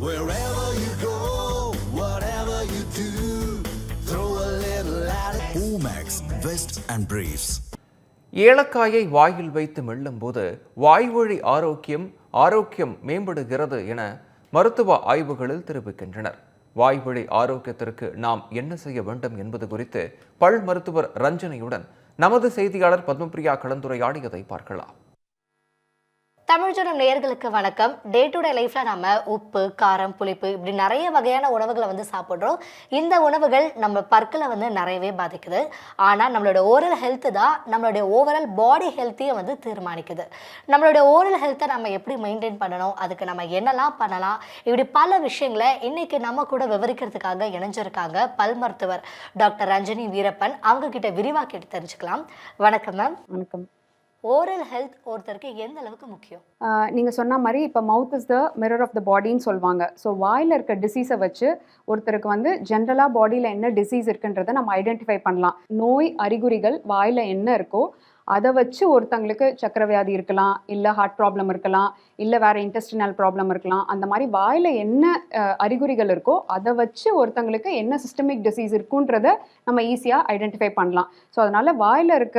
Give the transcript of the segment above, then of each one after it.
Wherever you go, whatever you do, throw a little at it. Omax, Vest and Briefs. ஏலக்காயை வாயில் வைத்து மெல்லும்போது வாய்வழி ஆரோக்கியம் ஆரோக்கியம் மேம்படுகிறது என மருத்துவ ஆய்வுகளில் தெரிவிக்கின்றனர் வாய்வழி ஆரோக்கியத்திற்கு நாம் என்ன செய்ய வேண்டும் என்பது குறித்து பல் மருத்துவர் ரஞ்சனியுடன் நமது செய்தியாளர் பத்மபிரியா கலந்துரையாடியதை பார்க்கலாம் தமிழ்ஜனம் நேயர்களுக்கு வணக்கம். டே டு டே லைஃப்பில் நம்ம உப்பு காரம் புளிப்பு இப்படி நிறைய வகையான உணவுகளை வந்து சாப்பிட்றோம். இந்த உணவுகள் நம்ம பற்களை வந்து நிறையவே பாதிக்குது. ஆனால் நம்மளோட ஓரல் ஹெல்த்து தான் நம்மளுடைய ஓவரால் பாடி ஹெல்த்தையும் வந்து தீர்மானிக்குது. நம்மளுடைய ஓரல் ஹெல்த்தை நம்ம எப்படி மெயின்டைன் பண்ணணும்? அதுக்கு நம்ம என்னெல்லாம் பண்ணலாம்? இப்படி பல விஷயங்களை இன்றைக்கி நம்ம கூட விவரிக்கிறதுக்காக இணைஞ்சிருக்காங்க பல் மருத்துவர் டாக்டர் ரஞ்சனி வீரப்பன். அவங்க கிட்ட விரிவாக்கிட்டு தெரிஞ்சுக்கலாம். வணக்கம் மேம் வணக்கம். ஓரல் ஹெல்த் ஒருத்தருக்கு எந்த அளவுக்கு முக்கியம்? நீங்கள் சொன்ன மாதிரி இப்போ mouth is the mirror of the பாடின்னு சொல்லுவாங்க ஸோ வாயில் இருக்க டிசீஸை வச்சு ஒருத்தருக்கு வந்து ஜென்ரலாக பாடியில் என்ன டிசீஸ் இருக்குன்றதை நம்ம ஐடென்டிஃபை பண்ணலாம். நோய் அறிகுறிகள் வாயில் என்ன இருக்கோ அதை வச்சு ஒருத்தங்களுக்கு சக்கரவியாதி இருக்கலாம் இல்லை ஹார்ட் ப்ராப்ளம் இருக்கலாம் இல்லை வேறு இன்டெஸ்டினல் ப்ராப்ளம் இருக்கலாம். அந்த மாதிரி வாயில் என்ன அறிகுறிகள் இருக்கோ அதை வச்சு ஒருத்தங்களுக்கு என்ன சிஸ்டமிக் டிசீஸ் இருக்குன்றத நம்ம ஈஸியாக ஐடென்டிஃபை பண்ணலாம். ஸோ அதனால் வாயில் இருக்க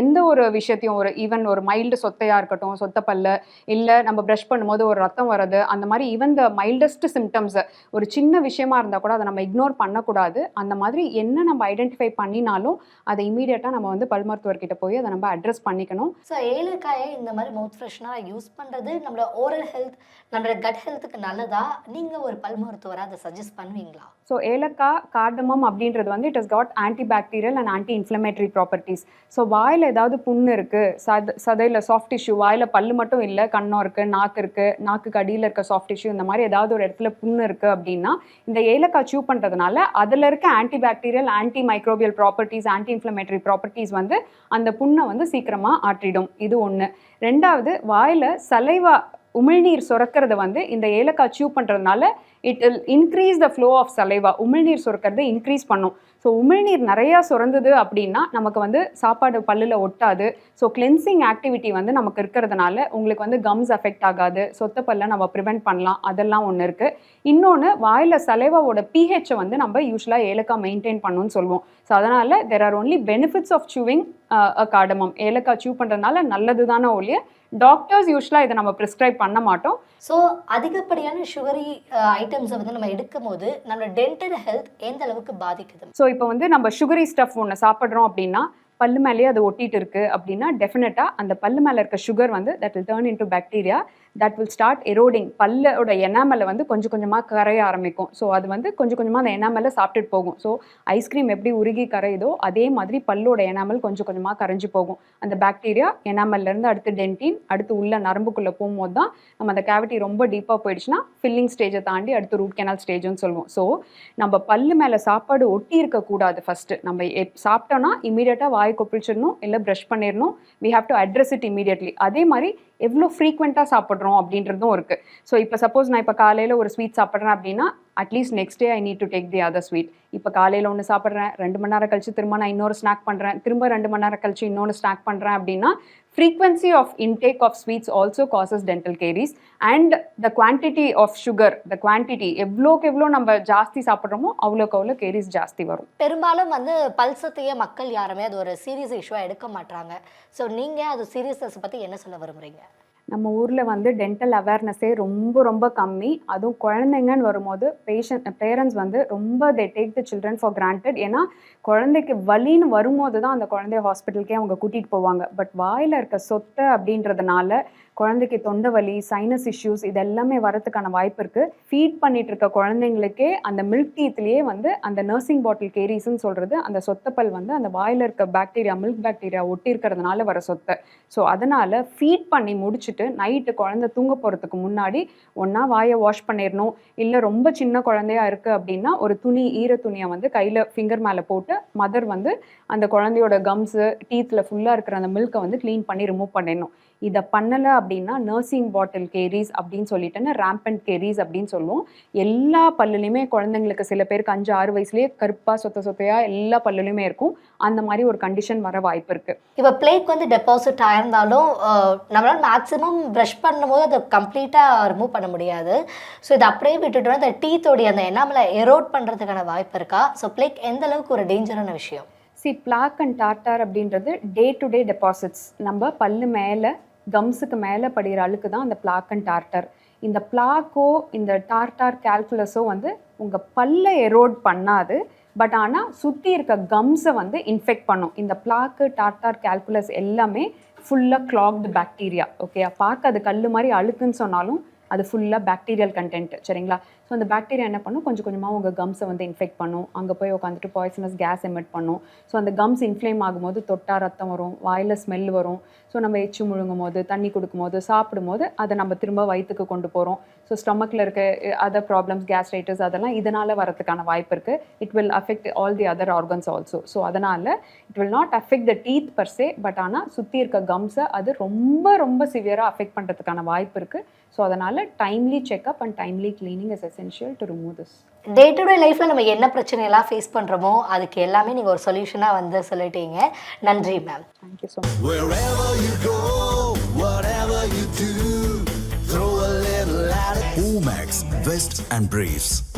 எந்த ஒரு விஷயத்தையும் ஒரு ஈவன் ஒரு மைல்டு சொத்தையாக இருக்கட்டும் சொத்த பல்லு இல்லை நம்ம ப்ரஷ் பண்ணும்போது ஒரு ரத்தம் வர்றது அந்த மாதிரி ஈவன் த மைல்டஸ்ட் சிம்டம்ஸ் ஒரு சின்ன விஷயமா இருந்தால் கூட அதை நம்ம இக்னோர் பண்ணக்கூடாது. அந்த மாதிரி என்ன நம்ம ஐடென்டிஃபை பண்ணினாலும் அதை இமீடியட்டாக நம்ம வந்து பல் மருத்துவர்கிட்ட போய் அதை நம்ம அட்ரஸ் பண்ணிக்கணும். ஸோ ஏலக்காயை இந்த மாதிரி மவுத் ஃப்ரெஷ்னராக யூஸ் பண்ணுறது நம்மளோட ஓரல் ஹெல்த் நம்மளோட கட் ஹெல்த்துக்கு நல்லதா? நீங்கள் ஒரு பல் மருத்துவராக அதை சஜஸ்ட் பண்ணுவீங்களா? ஸோ ஏலக்காய் கார்டமம் அப்படின்றது வந்து it is got anti bacterial and anti inflammatory properties so வாயில் ஏதாவது புண்ணு இருக்குது சத சதையில் சாஃப்ட் டிஷ்யூ வாயில் பல்லு மட்டும் இல்லை கண்ணம் இருக்குது நாக்கு இருக்குது நாக்குக்கு அடியில் இருக்க சாஃப்ட் டிஷ்யூ இந்த மாதிரி ஏதாவது ஒரு இடத்துல புண்ணு இருக்குது அப்படின்னா இந்த ஏலக்காய் சூ பண்ணுறதுனால அதில் இருக்க anti bacterial anti microbial properties anti inflammatory properties வந்து அந்த புண்ணை வந்து சீக்கிரமாக ஆற்றிடும். இது ஒன்று ரெண்டாவது வாயில் சலைவா உமிழ்நீர் சுரக்கிறத வந்து இந்த ஏலக்காய் சூ பண்ணுறதுனால it will increase the flow of saliva உமிழ்நீர் சுரக்கிறத இன்க்ரீஸ் பண்ணும். ஸோ உமிழ்நீர் நிறையா சுரந்தது அப்படின்னா நமக்கு வந்து சாப்பாடு பல்லில் ஒட்டாது. ஸோ கிளென்சிங் ஆக்டிவிட்டி வந்து நமக்கு இருக்கிறதுனால உங்களுக்கு வந்து கம்ஸ் அஃபெக்ட் ஆகாது. சொத்த பல்ல நம்ம ப்ரிவெண்ட் பண்ணலாம். அதெல்லாம் ஒன்று இருக்குது இன்னொன்று வாயில் சலைவாவோட பிஹெச்சை வந்து நம்ம யூஸ்வலாக ஏலக்காய் மெயின்டைன் பண்ணணும்னு சொல்லுவோம். ஸோ அதனால் there are only benefits of chewing cardamom ஏலக்காய் சூ பண்ணுறதுனால நல்லது தானே ஒழிய டாக்டர்ஸ் யூஸ்வலாக இதை நம்ம ப்ரிஸ்கிரைப் பண்ண மாட்டோம். ஸோ அதிகப்படியான சுகரி ஐட்டம்ஸை வந்து நம்ம எடுக்கும் போது நம்மளோட டென்டல் ஹெல்த் எந்த அளவுக்கு பாதிக்குது? ஸோ இப்போ வந்து நம்ம சுகரி ஸ்டஃப் ஒன்று சாப்பிட்றோம் அப்படின்னா பல்லு மேலேயே அது ஒட்டிட்டு இருக்கு அப்படின்னா டெஃபினட்டாக அந்த பல்லு மேலே இருக்க சுகர் வந்து that will turn into bacteria that will start eroding பல்லோட எனாமலை வந்து கொஞ்சம் கொஞ்சமாக கரைய ஆரம்பிக்கும். ஸோ அது வந்து கொஞ்சம் கொஞ்சமாக அந்த எனாமலை சாப்பிட்டுட்டு போகும். ஸோ ஐஸ்கிரீம் எப்படி உருகி கரையுதோ அதே மாதிரி பல்லோட எனாமல் கொஞ்சம் கொஞ்சமாக கரைஞ்சு போகும். அந்த பாக்டீரியா எனாமல்லேருந்து அடுத்து டென்டின் அடுத்து உள்ள நரம்புக்குள்ளே போகும்போது தான் நம்ம அந்த கேவிட்டி ரொம்ப டீப்பாக போயிடுச்சுன்னா ஃபில்லிங் ஸ்டேஜை தாண்டி அடுத்து ரூட் கெனால் ஸ்டேஜ்னு சொல்லுவோம். ஸோ நம்ம பல்லு மேலே சாப்பாடு ஒட்டி இருக்கக்கூடாது ஃபஸ்ட்டு நம்ம எப் சாப்பிட்டோன்னா இமீடியட்டாக வாய் கொப்பிச்சிடணும் இல்லை ப்ரஷ் பண்ணிடணும். We have to address it immediately அதே மாதிரி எவ்வளோ ஃப்ரீக்வெண்ட்டாக சாப்பிட்றோம் அப்படின்றதும் இருக்குது ஸோ இப்போ சப்போஸ் நான் இப்போ காலையில் ஒரு ஸ்வீட் சாப்பிட்றேன் அப்படின்னா at least next day I need to take the other sweet இப்போ காலையில் ஒன்று சாப்பிட்றேன் ரெண்டு மணி நேரம் கழிச்சு திரும்ப நான் இன்னொரு ஸ்நாக் பண்ணுறேன் திரும்ப ரெண்டு மணி நேரம் கழிச்சு இன்னொன்று ஸ்நாக் பண்ணுறேன் அப்படின்னா frequency of intake of sweets also causes dental caries and the quantity of sugar the quantity எவ்வளோக்கு எவ்வளோ நம்ம ஜாஸ்தி சாப்பிட்றோமோ அவ்வளோக்கு அவ்வளோ கேரிஸ் ஜாஸ்தி வரும். பெரும்பாலும் வந்து பல்சத்தையே மக்கள் யாருமே அது ஒரு சீரியஸ் இஷ்யூவாக எடுக்க மாட்டாங்க ஸோ நீங்கள் அது சீரியஸ்னஸ் பற்றி என்ன சொல்ல விரும்புறீங்க? நம்ம ஊரில் வந்து டென்டல் அவேர்னஸே ரொம்ப ரொம்ப கம்மி. அதுவும் குழந்தைங்கன்னு வரும்போது பேஷண்ட் பேரண்ட்ஸ் வந்து ரொம்ப they take the children for granted ஏன்னா குழந்தைக்கு வலின்னு வரும்போது தான் அந்த குழந்தைய ஹாஸ்பிட்டலுக்கே அவங்க கூட்டிகிட்டு போவாங்க. பட் வாயில் இருக்க சொத்தை அப்படின்றதுனால குழந்தைக்கு தொண்டை வலி சைனஸ் இஷ்யூஸ் இது எல்லாமே வரதுக்கான வாய்ப்பு இருக்குது ஃபீட் பண்ணிட்டு இருக்க குழந்தைங்களுக்கே அந்த மில்க் டீத்லேயே வந்து அந்த நர்சிங் பாட்டில் கேரிஸ்ன்னு சொல்கிறது அந்த சொத்தப்பல் வந்து அந்த வாயில் இருக்க பாக்டீரியா மில்க் பாக்டீரியா ஒட்டி இருக்கிறதுனால வர சொத்தை. ஸோ அதனால் ஃபீட் பண்ணி முடிச்சு முடிச்சுட்டு நைட்டு குழந்தை தூங்க போகிறதுக்கு முன்னாடி ஒன்றா வாயை வாஷ் பண்ணிடணும் இல்லை ரொம்ப சின்ன குழந்தையா இருக்குது அப்படின்னா ஒரு துணி ஈர துணியை வந்து கையில் ஃபிங்கர் மேலே போட்டு மதர் வந்து அந்த குழந்தையோட கம்ஸு டீத்தில் ஃபுல்லாக இருக்கிற அந்த மில்கை வந்து க்ளீன் பண்ணி ரிமூவ் பண்ணிடணும் இதை பண்ணலை அப்படின்னா நர்சிங் பாட்டில் கேரிஸ் அப்படின்னு சொல்லிட்டுன்னு ரேம்பண்ட் கேரிஸ் அப்படின்னு சொல்லுவோம். எல்லா பல்லுலையுமே குழந்தைங்களுக்கு சில பேருக்கு அஞ்சு ஆறு வயசுலேயே கருப்பாக சொத்த சொத்தையாக எல்லா பல்லுலையுமே இருக்கும். அந்த மாதிரி ஒரு கண்டிஷன் வர வாய்ப்பு இருக்குது இப்போ பிளேக் வந்து டெபாசிட் ஆயிருந்தாலும் அஹ், நம்மளால மேக்ஸிமம் ப்ரஷ் பண்ணும்போது அதை கம்ப்ளீட்டாக ரிமூவ் பண்ண முடியாது. ஸோ இதை அப்படியே விட்டுட்டோம்னா அந்த டீத்தோடைய அந்த எண்ணாமலை எரோட் பண்ணுறதுக்கான வாய்ப்பு இருக்கா? ஸோ பிளேக் எந்த அளவுக்கு ஒரு டேஞ்சரான விஷயம்? சி பிளாக் அண்ட் டார்டார் அப்படின்றது டே டு டே டெபாசிட்ஸ். நம்ம பல்லு மேலே கம்ஸுக்கு மேலே படிகிற அழுக்கு தான் அந்த பிளாக் அண்ட் டார்டர். இந்த பிளாக்கோ இந்த டார்டார் கால்குலஸோ வந்து உங்கள் பல்லை எரோட் பண்ணாது. பட் ஆனால் சுற்றி இருக்க கம்ஸை வந்து இன்ஃபெக்ட் பண்ணும். இந்த பிளாக்கு டார்டார் கால்குலஸ் எல்லாமே ஃபுல்லாக கிளாக்டு பாக்டீரியா ஓகே பார்க்க அது கல் மாதிரி அழுக்குன்னு சொன்னாலும் அது ஃபுல்லாக பாக்டீரியல் கண்டென்ட் சரிங்களா? ஸோ அந்த பாக்டீரியா என்ன பண்ணும்? கொஞ்சம் கொஞ்சமாக உங்கள் கம்ஸை வந்து இன்ஃபெக்ட் பண்ணும். அங்கே போய் உட்காந்துட்டு பாய்சனஸ் கேஸ் எமிட் பண்ணும். ஸோ அந்த கம்ஸ் இன்ஃப்ளேம் ஆகும்போது தொட்டா ரத்தம் வரும் வாயில் ஸ்மெல் வரும். ஸோ நம்ம எச்சு முழுங்கும் போது தண்ணி கொடுக்கும்போது சாப்பிடும்போது அதை நம்ம திரும்ப வயிற்றுக்கு கொண்டு போகிறோம் ஸோ ஸ்டொமக்கில் இருக்க அதர் ப்ராப்ளம்ஸ் கேஸ்ட்ரைட்டிஸ் அதெல்லாம் இதனால் வரதுக்கான வாய்ப்பு இருக்குது it will affect all the other organs also so அதனால் it will not affect the teeth per se but ஆனால் சுற்றி இருக்க கம்ஸை அது ரொம்ப ரொம்ப சிவியராக அஃபெக்ட் பண்ணுறதுக்கான வாய்ப்பு இருக்குது ஸோ அதனால் timely checkup and timely cleaning is essential to remove this day to day லைஃப்பில் நம்ம என்ன பிரச்சனையெல்லாம் ஃபேஸ் பண்ணுறோமோ அதுக்கு எல்லாமே நீங்கள் ஒரு சொல்யூஷனாக வந்து சொல்லிட்டீங்க நன்றி ma'am thank you so much. Omax, Vest and Briefs.